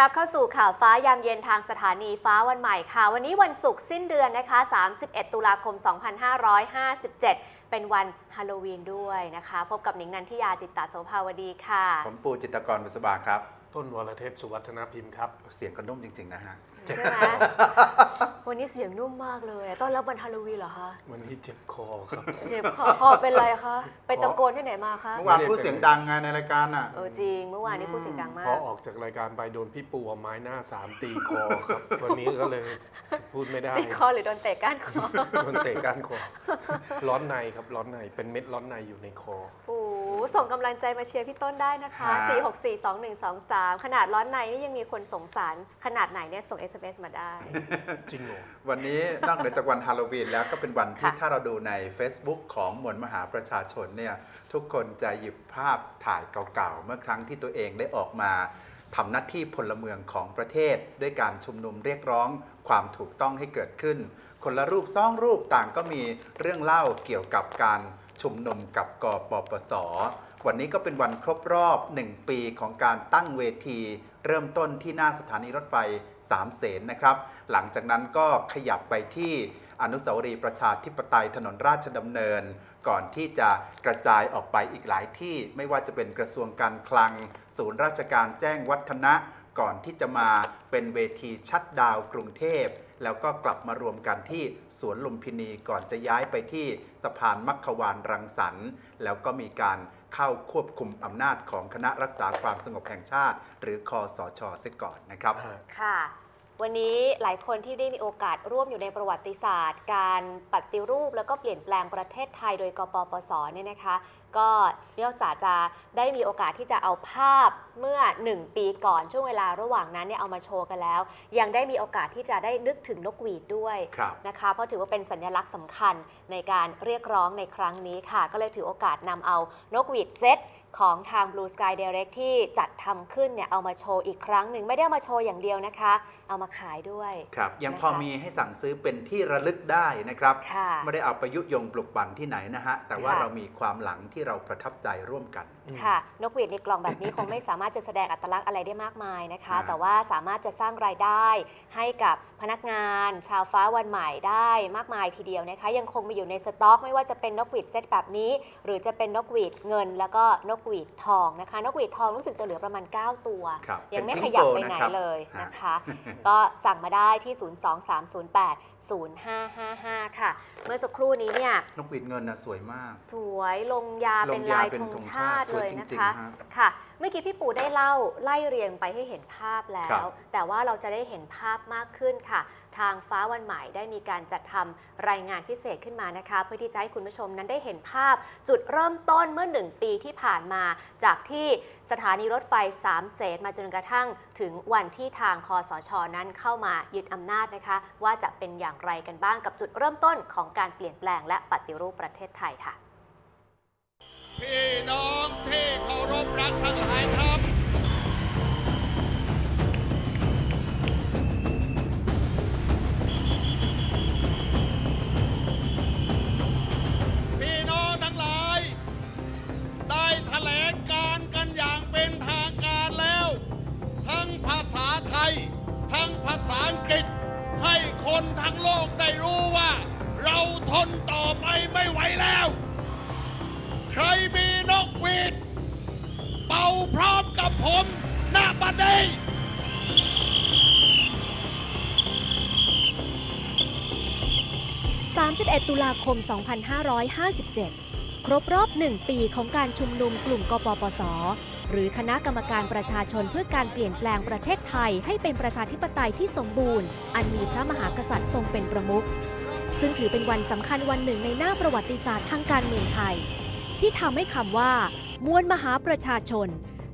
รับเข้าสู่ข่าวฟ้ายามเย็นทางสถานีฟ้าวันใหม่ค่ะ วันนี้วันศุกร์สิ้นเดือนนะคะ 31 ตุลาคม 2557 เป็นวันฮาโลวีนด้วยนะคะ พบกับหนิงนันทิยาจิตตโสภาวดีค่ะ ผมปูจิตรกรบุษบาครับ ต้นวรเทพสุวัฒนพิมพ์ครับ เสียงก็นุ่มจริง ๆ นะฮะ ใช่ไหม วันนี้เสียงนุ่มมากเลยต้อนรับวันฮาโลวีนเหรอคะ วันนี้เจ็บคอครับ เจ็บคอคอเป็นไรคะ ไปตะโกนที่ไหนมาคะ เมื่อวานพูดเสียงดังไงในรายการน่ะ เออจริง เมื่อวานนี้พูดเสียงดังมาพอก ออกจากรายการไปโดนพี่ปูเอาไม้หน้าสามตีคอครับ วันนี้ก็เลยพูดไม่ได้ติดคอหรือโดนเตะก้านคอโดนเตะก้านคอ ร้อนในครับร้อนในเป็นเม็ดร้อนในอยู่ในคอ โอ้โห ส่งกำลังใจมาเชียร์พี่ต้นได้นะคะครับ4642123 ขนาดร้อนในนี่ยังมีคนสงสาร ขนาดไหนเนี่ยส่ง SMS มาได้ จริงเหรอ วันนี้นอกเหนือจากวันฮาโลวีนแล้วก็เป็นวันที่ค่ะ ถ้าเราดูใน Facebook ของมวลมหาประชาชนเนี่ยทุกคนจะหยิบภาพถ่ายเก่าๆ เมื่อครั้งที่ตัวเองได้ออกมา ทำหน้าที่พลเมืองของประเทศ ด้วยการชุมนุมเรียกร้องความถูกต้องให้เกิดขึ้น คนละรูปซ่องรูปต่างก็มีเรื่องเล่าเกี่ยวกับการชุมนุมกับกปปส วันนี้ก็เป็นวันครบรอบ 1 ปีของการตั้งเวที เริ่มต้นที่หน้าสถานีรถไฟสามเสนนะครับ หลังจากนั้นก็ขยับไปที่ อนุสาวรีย์ประชาธิปไตยถนนราชดำเนิน ก่อนที่จะกระจายออกไปอีกหลายที่ไม่ว่าจะเป็นกระทรวงการคลัง ศูนย์ราชการแจ้งวัฒนะก่อนที่จะมาเป็นเวทีชัดดาวกรุงเทพ แล้วก็กลับมารวมกันที่สวนลุมพินีก่อนจะย้ายไปที่สะพานมัคควานรังสรรค์ แล้วก็มีการเข้าควบคุมอำนาจของคณะรักษาความสงบแห่งชาติ หรือคอสชเสียก่อนนะครับ ค่ะ วันนี้หลายคนที่ได้มีโอกาสร่วมอยู่ในประวัติศาสตร์ การปฏิรูปแล้วก็เปลี่ยนแปลงประเทศไทยโดยกปปสเนี่ยนะคะ ก็นอกจากจะได้มีโอกาสที่จะเอาภาพเมื่อ 1 ปีก่อนช่วงเวลาระหว่างนั้นเนี่ยเอามาโชว์กันแล้ว ยังได้มีโอกาสที่จะได้นึกถึงนกหวีดด้วยครับนะคะเพราะถือว่าเป็นสัญลักษณ์สำคัญในการเรียกร้องในครั้งนี้ค่ะ ก็เลยถือโอกาสนำเอานกหวีดเซตของทาง Blue Sky Direct ที่จัดทำขึ้นเนี่ยเอามาโชว์อีกครั้งหนึ่งไม่ได้เอามาโชว์อย่างเดียวนะคะ เอามาขายด้วย ครับยังนะคะพอมีให้สั่งซื้อเป็นที่ระลึกได้นะครับ ค่ะไม่ได้เอาไปยุยงปลุกปั่นที่ไหนนะฮะ แต่ว่าค่ะ เรามีความหลังที่เราประทับใจร่วมกัน ค่ะ นกหวีดในกล่องแบบนี้ คงไม่สามารถจะแสดงอัตลักษณ์อะไรได้มากมายนะคะ อ่า แต่ว่าสามารถจะสร้างรายได้ให้กับพนักงาน ชาวฟ้าวันใหม่ได้มากมายทีเดียวนะคะ ยังคงมีอยู่ในสต็อก ไม่ว่าจะเป็นนกหวีดเซตแบบนี้ หรือจะเป็นนกหวีดเงิน แล้วก็นกหวีดทองนะคะ นกหวีดทองรู้สึกจะเหลือประมาณ 9 ตัว ครับยังไม่เป็นขยับไปครึ่งไหนโตนะครับเลยฮะนะคะก็สั่งมาได้ที่ 02308 0555 ค่ะ เมื่อสักครู่นี้เนี่ยนกหวีดเงินนะสวยมาก สวยลงยาลเป็นงยาลายเป็นธงธงชาชาติติเลยนะสวยจริงคะๆฮะค่ะ เมื่อกี้พี่ปู่ได้เล่าไล่เรียงไปให้เห็นภาพแล้ครัวบแต่ว่าเราจะได้เห็นภาพมากขึ้นค่ะ ทางฟ้าวันใหม่ได้มีการจัดทำรายงานพิเศษขึ้นมานะคะ เพื่อที่จะให้คุณผู้ชมนั้นได้เห็นภาพ จุดเริ่มต้นเมื่อหนึ่งปีที่ผ่านมา จากที่สถานีรถไฟสามเสนมาจนกระทั่งถึงวันที่ทางคอสชนั้นเข้ามายึดอำนาจนะคะ ว่าจะเป็นอย่างไรกันบ้างกับจุดเริ่มต้นของการเปลี่ยนแปลงและปฏิรูปประเทศไทยค่ะ พี่น้องที่เคารพรักทั้งหลายครับาษาอังกฤษ ให้คนทั้งโลกได้รู้ว่า เราทนต่อไปไม่ไหวแล้ว ใครมีนกหวีด เป่าพร้อมกับผมณบัดนี้31 ตุลาคม 2557 ครบรอบ 1 ปีของการชุมนุมกลุ่มกปปส หรือคณะกรรมการประชาชนเพื่อการเปลี่ยนแปลงประเทศไทยให้เป็นประชาธิปไตยที่สมบูรณ์ อันมีพระมหากษัตริย์ทรงเป็นประมุข ซึ่งถือเป็นวันสำคัญวันหนึ่งในหน้าประวัติศาสตร์ทางการเมืองไทย ที่ทำให้คำว่า มวลมหาประชาชน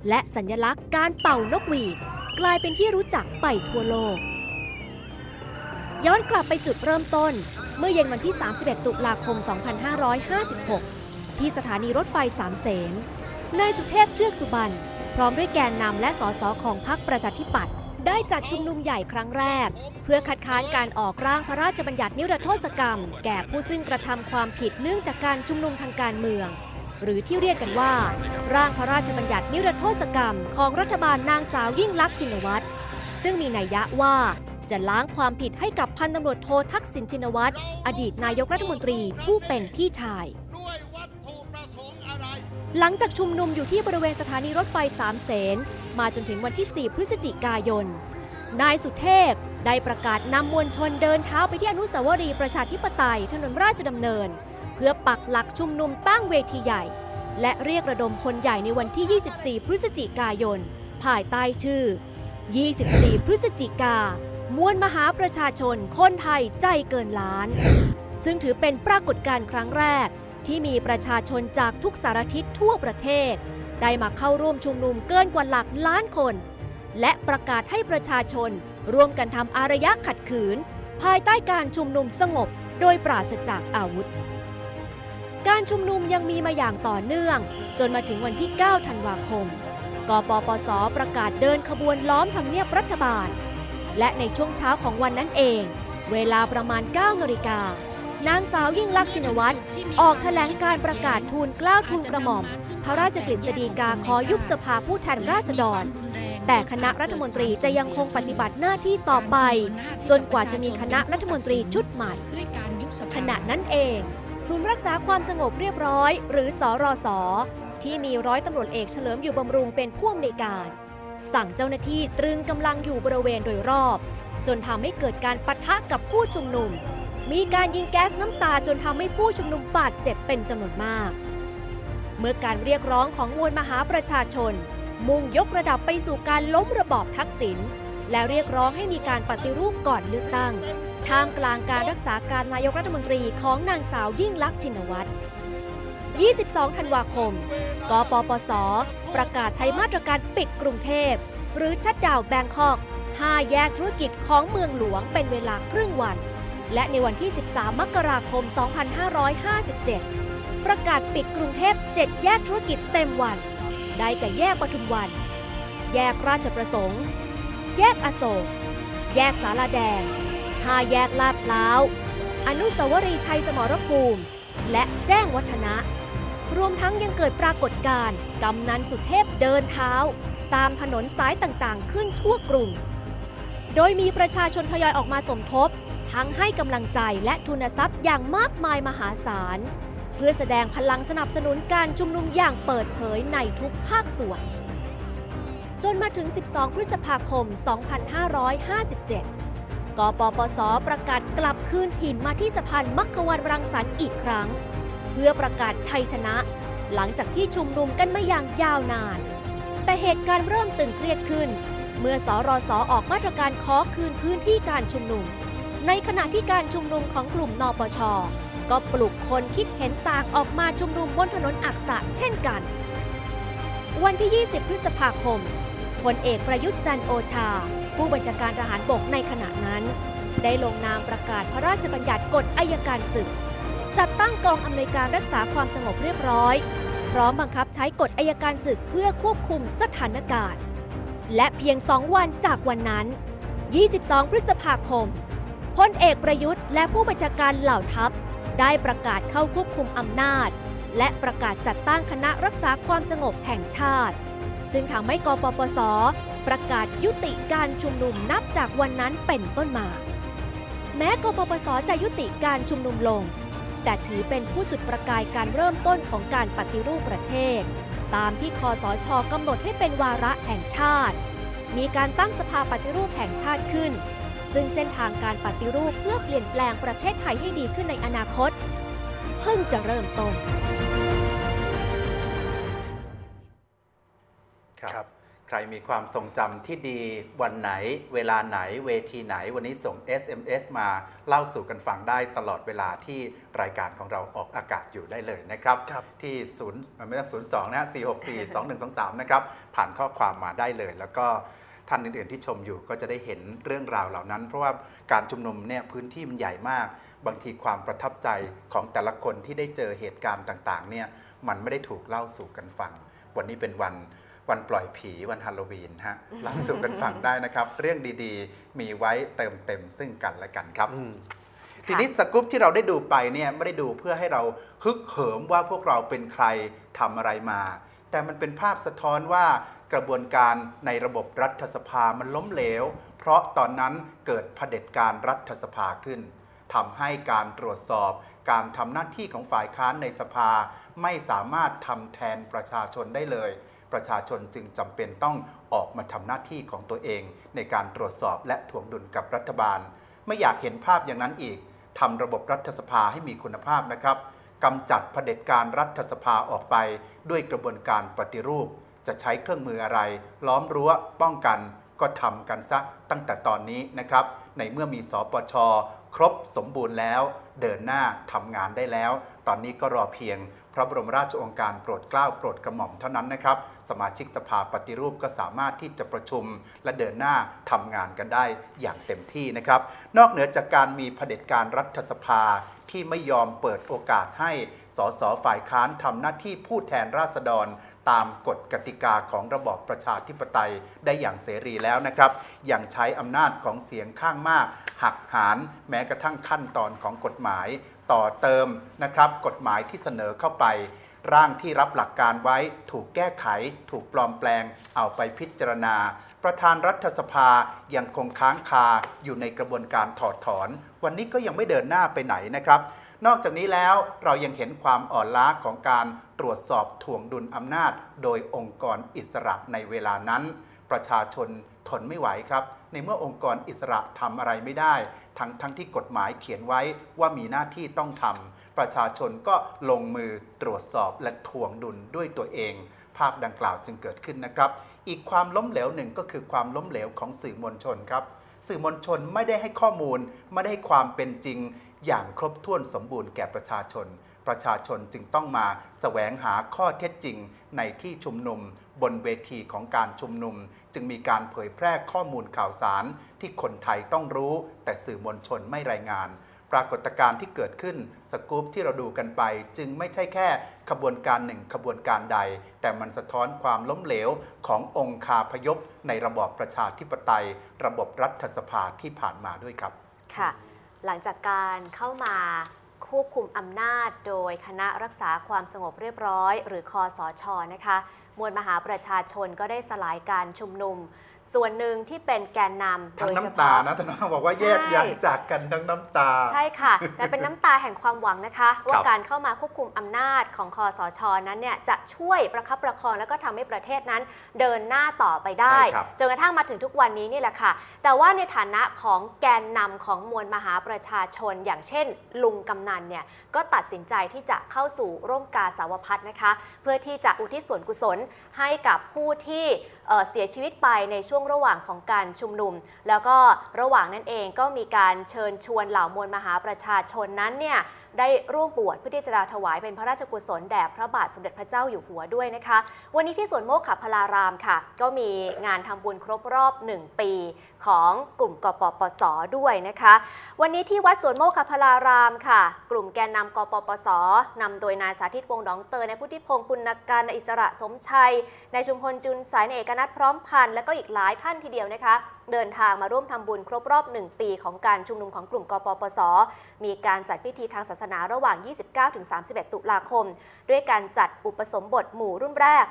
และสัญลักษณ์การเป่านกหวีด กลายเป็นที่รู้จักไปทั่วโลก ย้อนกลับไปจุดเริ่มต้น เมื่อเย็นวันที่ 31 ตุลาคม 2556 ที่สถานีรถไฟสามเสน นายสุเทพเทือกสุบรรณพร้อมด้วยแกนนำและสสของพรรคประชาธิปัตย์ได้จัดชุมนุมใหญ่ครั้งแรก เพื่อคัดค้านการออกร่างพระราชบัญญัตินิรโทษกรรม แก่ผู้ซึ่งกระทำความผิดเนื่องจากการชุมนุมทางการเมือง หรือที่เรียกกันว่า ร่างพระราชบัญญัตินิรโทษกรรม ของรัฐบาลนางสาวยิ่งลักษณ์ชินวัตรซึ่งมีนัยยะว่าจะล้างความผิดให้กับพันตำรวจโททักษิณชินวัตรอดีตนายกรัฐมนตรีผู้เป็นพี่ชาย หลังจากชุมนุมอยู่ที่บริเวณสถานีรถไฟสามเสนมาจนถึงวันที่ 4 พฤศจิกายน นายสุเทพได้ประกาศนำมวลชนเดินเท้าไปที่อนุสาวรีย์ประชาธิปไตยถนนราชดำเนิน เพื่อปักหลักชุมนุมตั้งเวทีใหญ่ และเรียกระดมพลใหญ่ในวันที่ 24 พฤศจิกายน ภายใต้ชื่อ 24 พฤศจิกามวลมหาประชาชนคนไทยใจเกินล้าน ซึ่งถือเป็นปรากฏการณ์ครั้งแรก ที่มีประชาชนจากทุกสารทิศทั่วประเทศ ได้มาเข้าร่วมชุมนุมเกินกว่าหลักล้านคน และประกาศให้ประชาชน ร่วมกันทำอารยะขัดขืน ภายใต้การชุมนุมสงบ โดยปราศจากอาวุธ การชุมนุมยังมีมาอย่างต่อเนื่อง จนมาถึงวันที่ 9 ธันวาคม กปปส ประกาศเดินขบวนล้อมทำเนียบรัฐบาล และในช่วงเช้าของวันนั้นเอง เวลาประมาณ 9นาฬิกา นางสาวยิ่งลักษณ์ชินวัตรออกแถลงการประกาศทูลเกล้าทูลกระหม่อม พระราชกฤษฎีกาขอยุบสภาผู้แทนราษฎร แต่คณะรัฐมนตรีจะยังคงปฏิบัติหน้าที่ต่อไป จนกว่าจะมีคณะรัฐมนตรีชุดใหม่ขณะนั้นเอง ศูนย์รักษาความสงบเรียบร้อย หรือสอรอสอที่มีร้อยตำรวจเอกเฉลิมอยู่บำรุงเป็นผู้อำนวยการ สั่งเจ้าหน้าที่ตรึงกำลังอยู่บริเวณโดยรอบ จนทำให้เกิดการปะทะกับผู้ชุมนุม มีการยิงแก๊สน้ำตาจนทำให้ผู้ชุมนุมบาดเจ็บเป็นจำนวนมาก เมื่อการเรียกร้องของมวลมหาประชาชน มุ่งยกระดับไปสู่การล้มระบอบทักษิณและเรียกร้องให้มีการปฏิรูปก่อนเลือกตั้งท่ามกลางการรักษาการนายกรัฐมนตรีของนางสาวยิ่งลักษณ์ชินวัตร 22 ธันวาคม กปปส ประกาศใช้มาตรการปิดกรุงเทพ หรือชัดดาวแบงคอก 5 แยกธุรกิจของเมืองหลวงเป็นเวลาครึ่งวัน และในวันที่ 13 มกราคม 2557 ประกาศปิดกรุงเทพ 7 แยกธุรกิจเต็มวัน ได้แก่แยกปทุมวัน แยกราชประสงค์ แยกอโศก แยกสาลาแดงห้าแยกลาดพร้าว อนุสาวรีย์ชัยสมรภูมิ และแจ้งวัฒนะ รวมทั้งยังเกิดปรากฏการณ์กำนันสุเทพเดินเท้า ตามถนนสายต่างๆ ขึ้นทั่วกรุง โดยมีประชาชนทยอยออกมาสมทบ ทั้งให้กำลังใจและทุนทรัพย์อย่างมากมายมหาศาล เพื่อแสดงพลังสนับสนุนการชุมนุมอย่างเปิดเผยในทุกภาคส่วน จนมาถึง 12 พฤษภาคม 2557 กปปส ประกาศกลับคืนหินมาที่สะพานมัควานรังสรรค์อีกครั้ง เพื่อประกาศชัยชนะ หลังจากที่ชุมนุมกันมาอย่างยาวนาน แต่เหตุการณ์เริ่มตึงเครียดขึ้น เมื่อสอรอสอออกมาตรการขอคืนพื้นที่การชุมนุม ในขณะที่การชุมนุมของกลุ่มนปช ก็ปลุกคนคิดเห็นต่างออกมาชุมนุมบนถนนอักษะเช่นกัน วันที่ 20 พฤษภาคมพลเอกประยุทธ์จันทร์โอชา ผู้บัญชาการทหารบกในขณะนั้น ได้ลงนามประกาศพระราชบัญญัติกฎอายการศึก จัดตั้งกองอำนวยการรักษาความสงบเรียบร้อย พร้อมบังคับใช้กฎอายการศึกเพื่อควบคุมสถานการณ์ และเพียงสองวันจากวันนั้น 22 พฤษภาคม พลเอกประยุทธ์และผู้บัญชาการเหล่าทัพ ได้ประกาศเข้าควบคุมอำนาจ และประกาศจัดตั้งคณะรักษาความสงบแห่งชาติ ซึ่งทำให้กปปส ประกาศยุติการชุมนุมนับจากวันนั้นเป็นต้นมา แม้กปปส จะยุติการชุมนุมลง แต่ถือเป็นผู้จุดประกายการเริ่มต้นของการปฏิรูปประเทศ ตามที่คอสชกำหนดให้เป็นวาระแห่งชาติ มีการตั้งสภาปฏิรูปแห่งชาติขึ้น ซึ่งเส้นทางการปฏิรูปเพื่อเปลี่ยนแปลงประเทศไทยให้ดีขึ้นในอนาคต เพิ่งจะเริ่มต้น ครับ ใครมีความทรงจำที่ดีวันไหน เวลาไหนเวทีไหนวันนี้ส่ง SMS มาเล่าสู่กันฟังได้ตลอดเวลาที่รายการของเราออกอากาศอยู่ได้เลยนะครับครับที่ศูนย์ไม่ต้องศูนย์สองนะฮะสี่หกสี่สองหนึ่งสองสามนะครับ ผ่านข้อความมาได้เลยแล้วก็ ท่านอื่นๆที่ชมอยู่ก็จะได้เห็นเรื่องราวเหล่านั้น เพราะว่าการชุมนุมเนี่ยพื้นที่มันใหญ่มาก บางทีความประทับใจของแต่ละคนที่ได้เจอเหตุการณ์ต่างๆเนี่ยมันไม่ได้ถูกเล่าสู่กันฟัง วันนี้เป็นวันวันปล่อยผีวันฮาโลวีนฮะเล่าสู่กันฟังได้นะครับ เรื่องดีๆ มีไว้เติมเต็มซึ่งกันและกันครับอืมทีนี้สกู๊ปที่เราได้ดูไปเนี่ยไม่ได้ดูเพื่อให้เราฮึกเหิมว่าพวกเราเป็นใครทำอะไรมาแต่แต่มันเป็นภาพสะท้อนว่า กระบวนการในระบบรัฐสภามันล้มเหลว เพราะตอนนั้นเกิดเผด็จการรัฐสภาขึ้นทำให้การตรวจสอบ การทำหน้าที่ของฝ่ายค้านในสภา ไม่สามารถทำแทนประชาชนได้เลย ประชาชนจึงจำเป็นต้องออกมาทำหน้าที่ของตัวเอง ในการตรวจสอบและถ่วงดุลกับรัฐบาล ไม่อยากเห็นภาพอย่างนั้นอีกทำระบบรัฐสภาให้มีคุณภาพนะครับกำจัดเผด็จการรัฐสภาออกไปด้วยกระบวนการปฏิรูป จะใช้เครื่องมืออะไร ล้อมรั้วป้องกันก็ทำกันซะตั้งแต่ตอนนี้นะครับ ในเมื่อมีสปชครบสมบูรณ์แล้ว เดินหน้าทำงานได้แล้ว ตอนนี้ก็รอเพียง พระบรมราชโองการโปรดเกล้าโปรดกระหม่อมเท่านั้นนะครับ สมาชิกสภาปฏิรูปก็สามารถที่จะประชุม และเดินหน้าทำงานกันได้อย่างเต็มที่นะครับ นอกเหนือจากการมีเผด็จการรัฐสภาที่ไม่ยอมเปิดโอกาสให้ สสฝ่ายค้านทำหน้าที่ผู้แทนราษฎร ตามกฎกติกาของระบอบประชาธิปไตยได้อย่างเสรีแล้วนะครับ อยังใช้อำนาจของเสียงข้างมาก หักหานแม้กระทั่งขั้นตอนของกฎหมาย ต่อเติมนะครับ กฎหมายที่เสนอเข้าไปร่างที่รับหลักการไว้ถูกแก้ไข ถูกปลอมแปลง เอาไปพิจารณา ประธานรัฐสภายังคงค้างคาอยู่ในกระบวนการถอดถอน วันนี้ก็ยังไม่เดินหน้าไปไหนนะครับ นอกจากนี้แล้วเรายังเห็นความอ่อนล้าของการตรวจสอบถ่วงดุลอำนาจ โดยองค์กรอิสระในเวลานั้น ประชาชนทนไม่ไหวครับ ในเมื่อองค์กรอิสระทำอะไรไม่ได้ ทั้งทั้งที่กฎหมายเขียนไว้ว่ามีหน้าที่ต้องทำประชาชนก็ลงมือตรวจสอบและถ่วงดุลด้วยตัวเอง ภาพดังกล่าวจึงเกิดขึ้นนะครับ อีกความล้มเหลวหนึ่งก็คือความล้มเหลวของสื่อมวลชนครับสื่อมวลชนไม่ได้ให้ข้อมูล ไม่ได้ให้ความเป็นจริงอย่างครบถ้วนสมบูรณ์แก่ประชาชน ประชาชนจึงต้องมาแสวงหาข้อเท็จจริงในที่ชุมนุม บนเวทีของการชุมนุม จึงมีการเผยแพร่ข้อมูลข่าวสาร ที่คนไทยต้องรู้ แต่สื่อมวลชนไม่รายงาน ปรากฏการณ์ที่เกิดขึ้นสกู๊ปที่เราดูกันไป จึงไม่ใช่แค่ขบวนการหนึ่งขบวนการใด แต่มันสะท้อนความล้มเหลวขององค์คาพยพในระบอบประชาธิปไตย ระบบรัฐสภาที่ผ่านมาด้วยครับค่ะ หลังจากการเข้ามาควบคุมอำนาจโดยคณะรักษาความสงบเรียบร้อย หรือคอสชนะคะ มวลมหาประชาชนก็ได้สลายการชุมนุม ส่วนหนึ่งที่เป็นแกนนำโดทั้งยเฉน้ำตาพาะ นะท่านน้องบอกว่าแยกใช่ย้ายจากกันทั้งน้ำตา ใช่ค่ะ แต่เป็นน้ำตาแห่งความหวังนะคะ ว่าการเข้ามาควบคุมอำนาจของคอสชนั้นเนี่ยจะช่วยประคับประคองแล้วก็ทำให้ประเทศนั้นเดินหน้าต่อไปได้ ใช่ครับ จนกระทั่งมาถึงทุกวันนี้นี่แหละค่ะ แต่ว่าในฐานะของแกนนำของมวลมหาประชาชน อย่างเช่น ลุงกำนันเนี่ยก็ตัดสินใจที่จะเข้าสู่ร่มกาสาวพัฒนะคะ เพื่อที่จะอุทิศส่วนกุศลให้กับผู้ที่เอ่อเสียชีวิตไปในช่วงช่วงระหว่างของการชุมนุม แล้วก็ระหว่างนั้นเองก็มีการเชิญชวนเหล่ามวลมหาประชาชนนั้นเนี่ยได้ร่วมบวชเพื่อที่จะถวายเป็นพระราชกุศลแด่พระบาทสมเด็จพระเจ้าอยู่หัวด้วยนะคะ วันนี้ที่สวนโมกขพลารามค่ะ ก็มีงานทำบุญครบรอบ 1 ปีของกลุ่มกปปสด้วยนะคะ วันนี้ที่วัดสวนโมกขพลารามค่ะ กลุ่มแกนนำกปปสนำโดยนายสาธิตวงศ์หนองเตยนายพุทธิพงศ์ปุณการนายอิสระสมชัยนายชุมพลจุนสายนายเอกนัทพร้อมพันธ์และก็อีกหลายายท่านทีเดียวนะคะ เดินทางมาร่วมทำบุญครบรอบ 1 ปีของการชุมนุมของกลุ่มกปปส มีการจัดพิธีทางศาสนาระหว่าง 29-31 ตุลาคม ด้วยการจัดอุปสมบทหมู่รุ่นแรก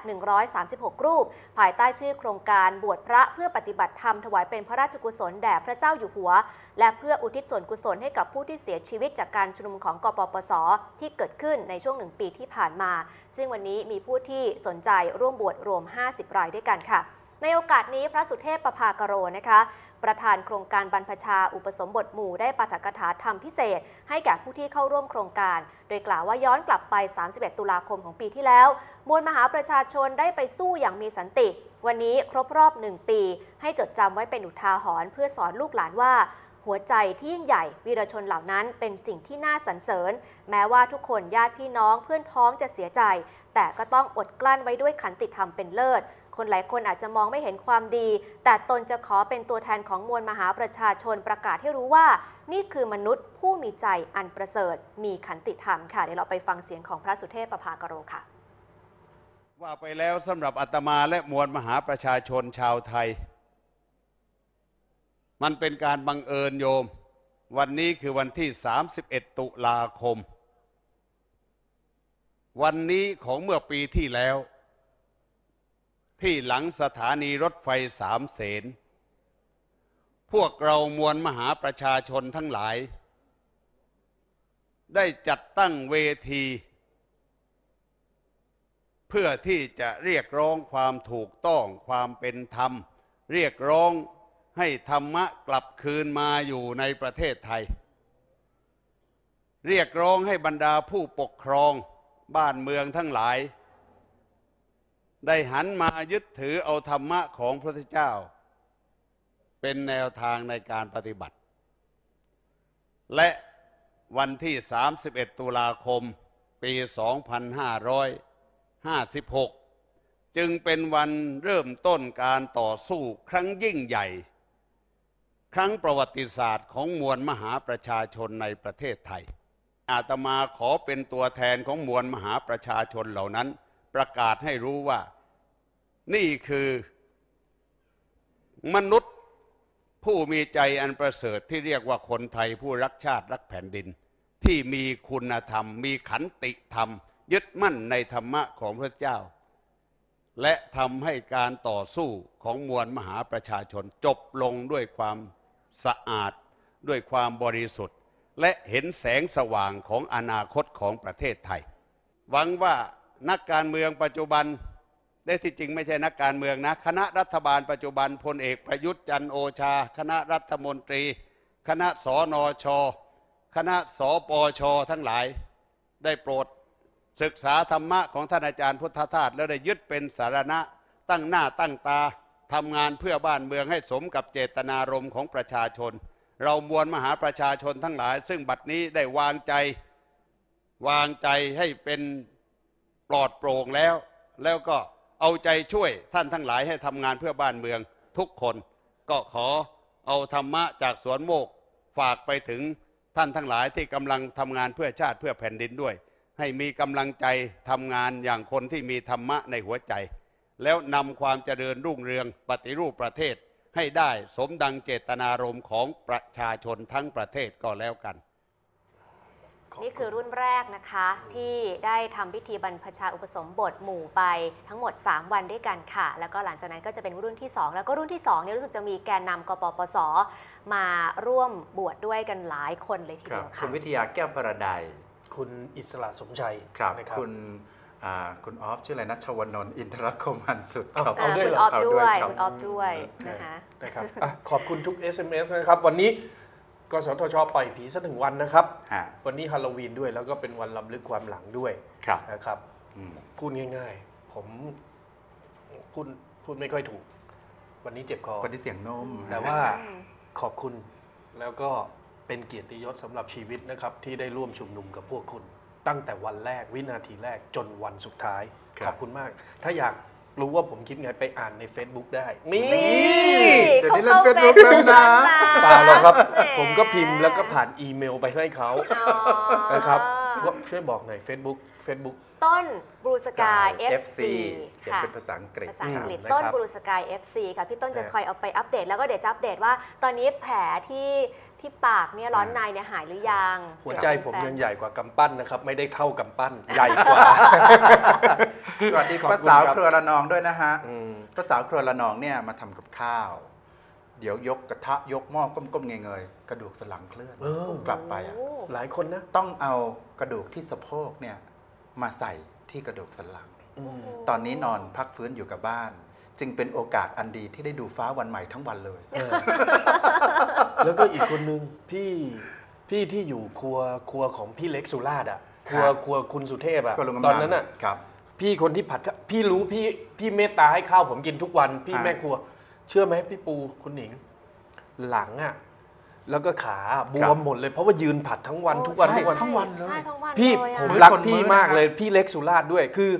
136 รูป ภายใต้ชื่อโครงการบวชพระเพื่อปฏิบัติธรรมถวายเป็นพระราชกุศลแด่พระเจ้าอยู่หัว และเพื่ออุทิศส่วนกุศลให้กับผู้ที่เสียชีวิตจากการชุมนุมของกปปส ที่เกิดขึ้นในช่วงหนึ่งปีที่ผ่านมา ซึ่งวันนี้มีผู้ที่สนใจร่วมบวชรวม 50 รายด้วยกันค่ะ ในโอกาสนี้พระสุเทพประภากโรนะคะ ประธานโครงการบรรพชาอุปสมบทหมู่ได้ปาฐกถาธรรมพิเศษ ให้แก่ผู้ที่เข้าร่วมโครงการ โดยกล่าวว่าย้อนกลับไป 31 ตุลาคมของปีที่แล้ว มวลมหาประชาชนได้ไปสู้อย่างมีสันติ วันนี้ครบรอบหนึ่งปี ให้จดจำไว้เป็นอุทาหรณ์เพื่อสอนลูกหลานว่าหัวใจที่ยิ่งใหญ่วีรชนเหล่านั้นเป็นสิ่งที่น่าสรรเสริญ แม้ว่าทุกคนญาติพี่น้องเพื่อนพ้องจะเสียใจ แต่ก็ต้องอดกลั้นไว้ด้วยขันติธรรมเป็นเลิศ คนหลายคนอาจจะมองไม่เห็นความดี แต่ตนจะขอเป็นตัวแทนของมวลมหาประชาชนประกาศให้รู้ว่า นี่คือมนุษย์ผู้มีใจอันประเสริฐ มีขันติธรรมค่ะ เดี๋ยวเราไปฟังเสียงของพระสุเทพประภากโรค่ะ ว่าไปแล้วสำหรับอาตมาและมวลมหาประชาชนชาวไทย มันเป็นการบังเอิญโยม วันนี้คือวันที่ 31 ตุลาคม วันนี้ของเมื่อปีที่แล้ว ที่หลังสถานีรถไฟสามเสน พวกเรามวลมหาประชาชนทั้งหลาย ได้จัดตั้งเวที เพื่อที่จะเรียกร้องความถูกต้องความเป็นธรรม เรียกร้องให้ธรรมะกลับคืนมาอยู่ในประเทศไทย เรียกร้องให้บรรดาผู้ปกครองบ้านเมืองทั้งหลาย ได้หันมายึดถือเอาธรรมะของพระพุทธเจ้า เป็นแนวทางในการปฏิบัติ และวันที่ 31 ตุลาคม ปี 2556 จึงเป็นวันเริ่มต้นการต่อสู้ครั้งยิ่งใหญ่ ครั้งประวัติศาสตร์ของมวลมหาประชาชนในประเทศไทย อาตมาขอเป็นตัวแทนของมวลมหาประชาชนเหล่านั้น ประกาศให้รู้ว่า นี่คือมนุษย์ผู้มีใจอันประเสริฐที่เรียกว่าคนไทยผู้รักชาติรักแผ่นดิน ที่มีคุณธรรม มีขันติธรรม ยึดมั่นในธรรมะของพระเจ้า และทำให้การต่อสู้ของมวลมหาประชาชนจบลงด้วยความสะอาด ด้วยความบริสุทธิ์ และเห็นแสงสว่างของอนาคตของประเทศไทย หวังว่า นักการเมืองปัจจุบันได้ที่จริงไม่ใช่นักการเมืองนะ คณะรัฐบาลปัจจุบันพลเอกประยุทธ์จันโอชา คณะรัฐมนตรี คณะสอนชคณะสปชทั้งหลายได้โปรดศึกษาธรรมะของท่านอาจารย์พุทธทาสแล้วได้ยึดเป็นสารณะตั้งหน้าตั้งตาทำงานเพื่อบ้านเมืองให้สมกับเจตนารมณ์ของประชาชน เรามวลมหาประชาชนทั้งหลาย ซึ่งบัดนี้ได้วางใจ วางใจให้เป็น ปลอดโปร่งแล้ว แล้วก็เอาใจช่วยท่านทั้งหลายให้ทำงานเพื่อบ้านเมืองทุกคน ก็ขอเอาธรรมะจากสวนโมกฝากไปถึงท่านทั้งหลายที่กำลังทำงานเพื่อชาติเพื่อแผ่นดินด้วย ให้มีกำลังใจทำงานอย่างคนที่มีธรรมะในหัวใจ แล้วนำความเจริญรุ่งเรืองปฏิรูปประเทศให้ได้สมดังเจตนารมณ์ของประชาชนทั้งประเทศก็แล้วกัน นี่คือรุ่นแรกนะคะที่ได้ทำพิธีบรรพชาอุปสมบทหมู่ไปทั้งหมด 3 วันด้วยกันค่ะ แล้วก็หลังจากนั้นก็จะเป็นรุ่นที่ 2 แล้วก็รุ่นที่2เนี่ยรู้สึกจะมีแกนนำกปปส มาร่วมบวชด้วยกันหลายคนเลยทีครัเดีบยวคุค่ะณวิทยาแก้วพระใดคุณอิสระสมชัยครับนะครับคุณอ่าคุณออฟชื่ออะไรนะชวนนท์อินทรโคมันสุดอ้าวครับเอาอ่าด้วยคุณเหรออฟเอาด้ด้ววยยครับคุณออฟด้วยนะคะนะครับอะขอบคุณทุก SMS นะครับวันนี้ กสทชปล่อยผีสักหนึ่งวันนะครับ ฮะ วันนี้ฮาโลวีนด้วยแล้วก็เป็นวันลำลึกความหลังด้วยครับนะครับ อืมพูดง่าย ๆ ผมพูดพูดไม่ค่อยถูก วันนี้เจ็บคอ คนที่เสียงนุ่มแต่ว่าขอบคุณแล้วก็เป็นเกียรติยศสำหรับชีวิตนะครับ ที่ได้ร่วมชุมนุมกับพวกคุณ ตั้งแต่วันแรกวินาทีแรกจนวันสุดท้ายครับขอบคุณมาก ถ้าอยาก รู้ว่าผมคิดไงไปอ่านใน Facebook ได้นี่นี่เดี๋ยวนี้เล่น Facebook แล้วนะ เปล่าหรอกครับ แหผมก็พิมพ์แล้วก็ผ่านอีเมลไปให้เขาอ๋อนะครับช่วยบอกหน่อย Facebook Facebook ต้นบลูสกาย FC FC เขียนค่ะ เป็นภาษาอังกฤษภาษาอังกฤษครับต้นนะครับบลูสกาย FC ค่ะ พี่ต้นจะครับคอยเอาไปอัปเดต แล้วก็เดี๋ยวจะอัปเดตว่า ตอนนี้แผลที่ ที่ปากเนี่ยร้อนในเนี่ยหายหรือยังหัวใจผมแฟนๆยังใหญ่กว่ากำปั้นนะครับ ไม่ได้เท่ากำปั้นใหญ่กว่า สวัสดีขอบคุณป้าสาวครับครัวระนองด้วยนะฮะอืมป้าสาวครัวระนองเนี่ยมาทำกับข้าว เดี๋ยวยกกระทะยกหม้อก้มๆเงยๆกระดูกสันหลังเคลื่อนเออกลับไปอะโอ้หลายคนนะต้องเอากระดูกที่สะโพกเนี่ยมาใส่ที่กระดูกสันหลังอืมตอนนี้นอนพักฟื้นอยู่กับบ้าน จึงเป็นโอกาสอันดีที่ได้ดูฟ้าวันใหม่ทั้งวันเลยเออ แล้วก็อีกคนนึงพี่พี่ที่อยู่ครัวครัวของพี่เล็กสุราษฎร์อะครัวครับครัวคุณสุเทพอะก็ลงกำตลัองนนั้นอะครับ พี่คนที่ผัดข้าวพี่รู้พี่พี่เมตตาให้ข้าวผมกินทุกวัน พี่ฮะ แม่ครัว เชื่อไหมพี่ปูคุณหนิง หลังอะแล้วก็ขาบวมหมดเลยเพราะว่ายืนผัดทั้งวันทุกวันใช่ทุกวัน ทั้งวันเลย ใช่ทั้งวันพี่เลยอะ ผมมื้อรักคนพี่มื้อมากนะฮะเลยพี่เล็กสุราษฎร์ด้วยคือ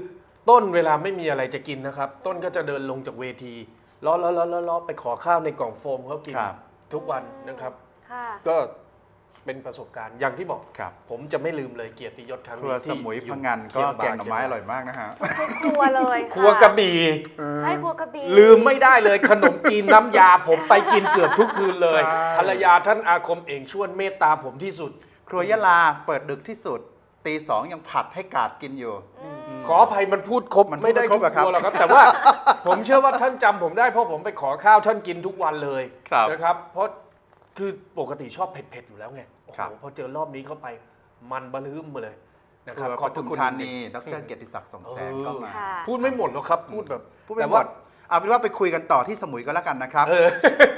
ต้นเวลาไม่มีอะไรจะกินนะครับ ต้นก็จะเดินลงจากเวทีล้อล้อล้อล้อล้อไปขอข้าวในกล่องโฟมเขากิน ครับ ทุกวันนะครับ ค่ะ ก็เป็นประสบการณ์อย่างที่บอก ครับผมจะไม่ลืมเลยเกียรติยศครั้งครัวนี้สที่มุยอพังงานก็เชียแกงหน่อไม้เชีอยร่อยมากนะฮะ ทุกครัวเลยะครัวกระบี่ ใช่ครัวกระบี่ ลืมไม่ได้เลยขนมจีนน้ำยา ผมไปกินเกือบทุกคืนเลยใช่ ภรรยาท่านอาคมเองชวนเมตตาผมที่สุด ครัวยะลาเปิดดึกที่สุด ตีสองยังผัดให้กาดกินอยู่ อืม ขออภัยมันพูดครบมันพูดไม่ได้ไม่ครทุบกอะครับตัวหรอกครับ แต่ว่า ผมเชื่อว่าท่านจำผมได้เพราะผมไปขอข้าวท่านกินทุกวันเลยครับนะครับ เพราะคือปกติชอบเผ็ดๆอยู่แล้วไงโอ้ครับโหพอเจอรอบนี้เข้าไปมันบะลืมมาเลยนะคครัรับบขอบปทุมคุณธาจนีริง ดรเกียรติศักดิ์สงแสนเออ ก็มาค่ะ ๆพูดไม่หมดหรอกครับ พูดแบบพูดไปแต่หมว่า ดเอาเป็นว่าไปคุยกันต่อที่สมุยก็แล้วกันนะครับเออ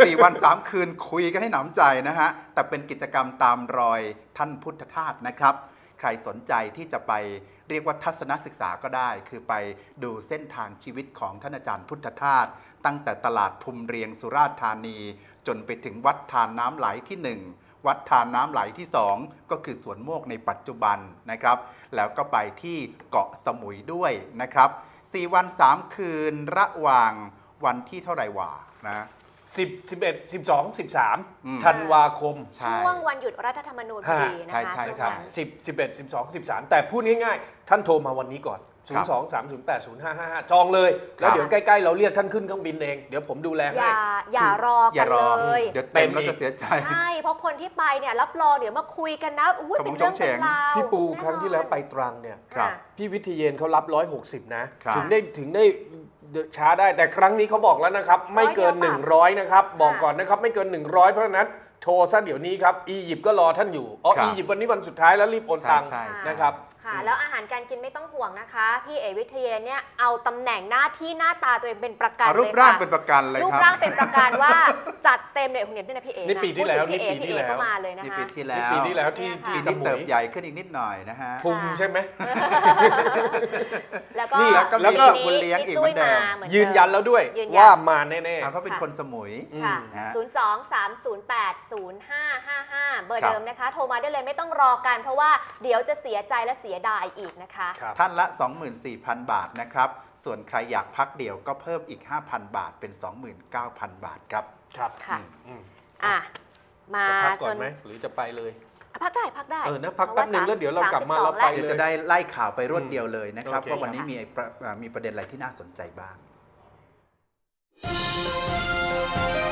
สี่วันสามคืนคุยกันให้หนำใจนะฮะแต่เป็นกิจกรรมตามรอยท่านพุทธทาสนะครับ ใครสนใจที่จะไปเรียกว่าทัศนศึกษาก็ได้ คือไปดูเส้นทางชีวิตของท่านอาจารย์พุทธทาสตั้งแต่ตลาดภูมิเรียงสุราษฎร์ธานี จนไปถึงวัดทานน้ำไหลที่หนึ่งวัดทานน้ำไหลที่ 2 ก็คือสวนโมกในปัจจุบันนะครับ แล้วก็ไปที่เกาะสมุยด้วยนะครับ 4 วัน 3 คืนระหว่างวันที่เท่าไหร่วะนะ สิบสิบเอ็ดสิบสองสิบสามอืมธันวาคม ใช่ ช่วงวันหยุดรัฐธรรมนูญพอดีนะใช่คะใช่ช่ วงใช่นั้นสิบสิบเอ็ดสิบสองสิบสามแต่พูดง่ายๆ ท่านโทรมาวันนี้ก่อนค0รับ2 3 0 8 0 5 5 5 จองเลยครับแล้วเดี๋ยวใกล้ๆ เราเรียกท่านขึ้นเครื่องบินเอง เดี๋ยวผมดูแลอให้ ย่าอย่ารออย่ากันรอ เลยเดี๋ยวเต็มแล้วจะเสียใจ ใช่เพราะคนที่ไปเนี่ยรับรองเดี๋ยวมาคุยกันนะอุ้ยขบเป็วนงเรื่องโฉเป็ง นราวพี่ปูน่นอนครั้งที่แล้วไปตรังเนี่ยครับอะ พี่วิทยเยนเขารับ 160 นะ ครับ ถึงได้ถึงได้ ช้าได้ แต่ครั้งนี้เขาบอกแล้วนะครับ ไม่เกิน 100 นะครับ บอกก่อนนะครับไม่เกิน 100 เพราะฉะนั้นโทรซะเดี๋ยวนี้ครับอียิปต์ก็รอท่านอยู่อ๋อครับอียิปต์วันนี้วันสุดท้ายแล้วรีบโอนใช่ตังค์ใช่ใช่นะครับ ค่ะ แล้วอาหารการกินไม่ต้องห่วงนะคะ พี่เอวิทยเยนเนี่ยเอาตำแหน่งหน้าที่หน้าตาตัวเองเป็นประกันเอารูเลปยร่างค่ะเป็นประกันเลยรูปครับร่างเป็นประกันว่าจัดเต็มเนี่ยผมเห็นด้วยนะพี่เอนี่นะปีที่แล้วพูดถึงนี่ปีที่พี่เอแล้วเข้ามาเลยนะนี่คะ ปีที่แล้นี่วปีที่แล้วที่เนี่ยค่ะที่ปีสนี้มุเติยบใหญ่ขึ้นอีกนิดหน่อยนะฮะ พุงใช่ไหม แล้วก็นี่แล้วก็มีแล้วก็บุญเลี้ยงอีกพี่เหมือนเดิมตุ้าหอเดิยืนยันแล้วด้วยยืนยัน ว่ามาแน่ อะเขาเป็นคนสมุย อืมค่ะฮะ 0 2 3 0 8 0 5 5 5 เบอร์ครับเดิมนะคะ โทรมาได้เลยไม่ต้องรอกัน เพราะว่าเดี๋ยวจะเสียใจและเสียดายอีกนะคะ ครับ ท่านละ 24,000 บาทนะครับ ส่วนใครอยากพักเดี่ยวก็เพิ่มอีก 5,000 บาทเป็น 29,000 บาทครับ ครับค่ะ อืมอะ มาจะพักก่อจนนไหมหรือจะไปเลย อะพักได้พักได้เออนะพักแป๊บหนึ่งแล้วเดี๋ยวเรากลับมาเราไป 32 เดี๋ยวจะได้ไล่ข่าวไปรวดเดียวเลยนะครับ โอเค ว่าวันนี้มีประอ่ามีประเด็นอะไรที่น่าสนใจบ้างแล้ว